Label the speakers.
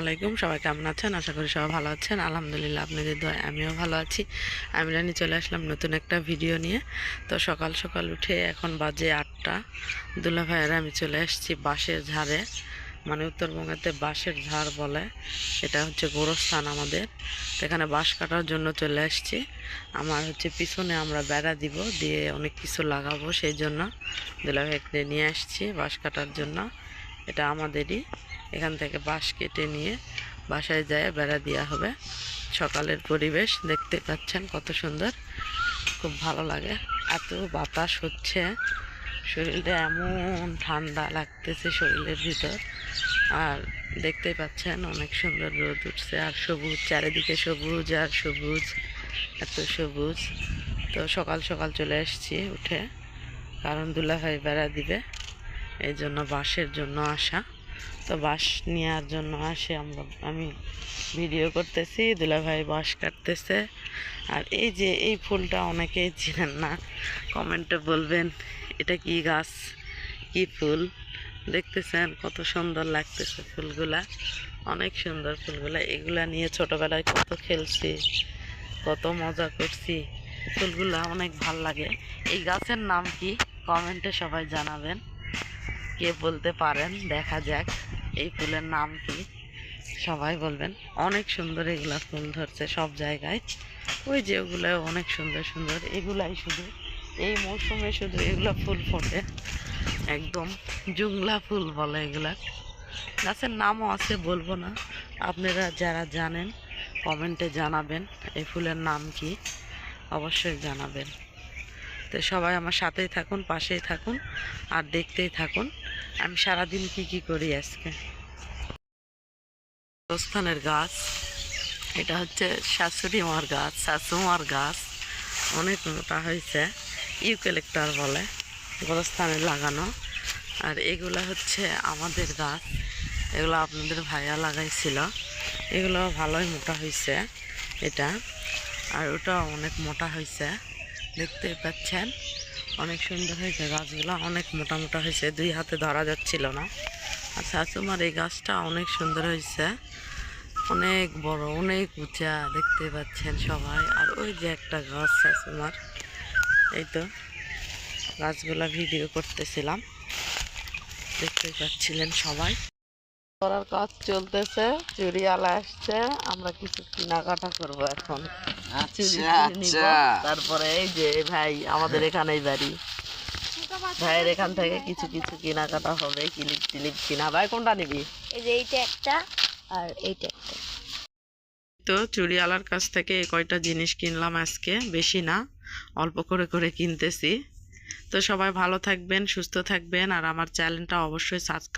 Speaker 1: আলাইকুম। সবাই কেমন আছেন? আশা করি সবাই ভালো আছেন। আলহামদুলিল্লাহ, আপনাদের দোয়া আমিও ভালো আছি। আমি রানি চলে আসলাম নতুন একটা ভিডিও নিয়ে। তো সকাল সকাল উঠে এখন বাজে আটটা। দুলা ভাইয়ের আমি চলে আসছি বাঁশের ঝাড়ে। মানে উত্তরবঙ্গেতে বাঁশের ঝাড় বলে। এটা হচ্ছে গোরস্থান আমাদের। এখানে বাঁশ কাটার জন্য চলে আসছি। আমার হচ্ছে পিছনে আমরা বেড়া দিব। দিয়ে অনেক কিছু লাগাবো, সেই জন্য দুলা ভাইকে নিয়ে আসছি বাঁশ কাটার জন্য। এটা আমাদেরই। এখান থেকে বাঁশ কেটে নিয়ে বাসায় যায়, বেড়া দেওয়া হবে। সকালের পরিবেশ, দেখতে পাচ্ছেন কত সুন্দর, খুব ভালো লাগে। এত বাতাস হচ্ছে, শরীরটা এমন ঠান্ডা লাগতেছে শরীরের ভিতর। আর দেখতেই পাচ্ছেন অনেক সুন্দর রোদ উঠছে, আর সবুজ, চারিদিকে সবুজ আর সবুজ, এত সবুজ। তো সকাল সকাল চলে এসেছি উঠে, কারণ দুলাভাই বেড়া দিবে, এই জন্য বাসের জন্য আসা। তো বাঁশ নেওয়ার জন্য আসে আমরা, আমি ভিডিও করতেছি দুলাভাই বাঁশ কাটতেছে। আর এই যে এই ফুলটা অনেকেই চিনেন না, কমেন্টে বলবেন, এটা কি গাছ? কি ফুল? দেখতেছেন কত সুন্দর লাগতেছে ফুলগুলা, অনেক সুন্দর ফুলগুলা। এগুলা নিয়ে ছোটোবেলায় কত খেলছি, কত মজা করছি। ফুলগুলা অনেক ভালো লাগে। এই গাছের নাম কি? কমেন্টে সবাই জানাবেন। কে বলতে পারেন? দেখা যাক, এই ফুলের নাম কি? সবাই বলবেন, অনেক সুন্দর এগুলা ফুল ধরছে সব জায়গায়। ওই যে ওগুলো অনেক সুন্দর সুন্দর, এগুলাই শুধু, এই মৌসুমে শুধু এগুলা ফুল ফোটে। একদম জুংলা ফুল বলে এগুলা। গাছের নামও আছে, বলব না। আপনারা যারা জানেন, কমেন্টে জানাবেন এই ফুলের নাম কি। অবশ্যই জানাবেন। তো সবাই আমার সাথেই থাকুন, পাশেই থাকুন, আর দেখতেই থাকুন। আমি সারাদিন কি কি করি আজকে? প্রস্থানের গাছ, এটা হচ্ছে শাশুড়ি মার গাছ শাশুমার গাছ, অনেক মোটা হয়েছে ইউক্যালেক্টার বলে গোরস্থানে লাগানো। আর এগুলো হচ্ছে আমাদের গাছ, এগুলো আপনাদের ভাইয়া লাগাইছিল, এগুলো ভালোই মোটা হয়েছে, এটা। আর ওটা অনেক মোটা হয়েছে, দেখতে পাচ্ছেন। অনেক সুন্দর হয়েছে গাছগুলো, অনেক মোটা মোটা হয়েছে, দুই হাতে ধরা যাচ্ছিল না। আর শাশুমার এই গাছটা অনেক সুন্দর হয়েছে, অনেক বড়, অনেক উঁচা, দেখতে পাচ্ছেন সবাই। আর ওই যে একটা গাছ শাশুমার এই তো গাছগুলা ভিডিও করতেছিলাম, দেখতে পাচ্ছিলেন সবাই। করার কাজ চলতেছে চুরিয়ালা আসছে আমরা কিছু কেনাকাটা করব এখন। কিনে নিব। তারপরে এই যে ভাই আমাদের এখানেই বাড়ি। ভাইয়ের এখান থেকে কিছু কিছু কেনাকাটা হবে ক্লিপ টিলিপ কিনা। ভাই কোনটা নিবি?
Speaker 2: এই যে এইটা একটা আর এইটা একটা।
Speaker 1: তো চুড়িওয়ালার কাছ থেকে এই কয়টা জিনিস কিনলাম আজকে বেশি না অল্প করে করে কিনতেছি। তো সবাই ভালো থাকবেন সুস্থ থাকবেন আর আমার চ্যানেলটা অবশ্যই সাবস্ক্রাইব